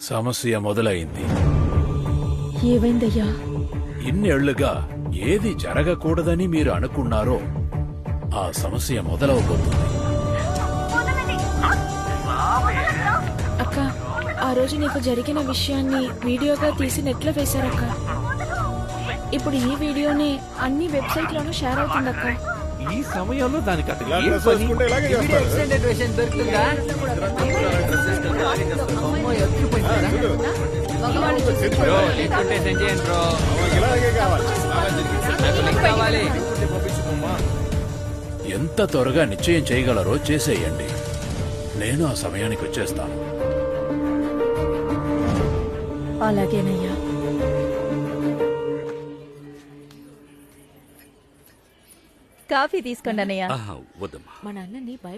సమస్య మొదలైంది. ఏమైందయ్యా? ఇన్నేళ్ళుగా ఏది జరగకూడదని మీరు అనుకున్నారో ఆ సమస్య మొదలవబోతుంది. అక్క ఆ రోజు నీకు జరిగిన విషయాన్ని వీడియోగా తీసి నెట్లో వేశారక్క. ఇప్పుడు ఈ వీడియోని అన్ని వెబ్సైట్లోనూ షేర్ అవుతుందక్క. ఈ సమయంలో దానికి ఏం పని? దొరుకుతుందా? అమ్మో, ఎత్తుకుపోయిందా? బ్రో లింక్ ఉంటే సెండ్ చేయండి బ్రో వాళ్ళకి ఇలాగే కావాలి నాకు లింక్ కావాలి ఎంత త్వరగా నిశ్చయం చేయగలరో చేసేయండి. నేను ఆ సమయానికి వచ్చేస్తాను. అలాగేనయ్యా. కాఫీ తీసుకోండి అన్నయ్య వద్దమ్మా. మా నాన్నని భయపెట్టి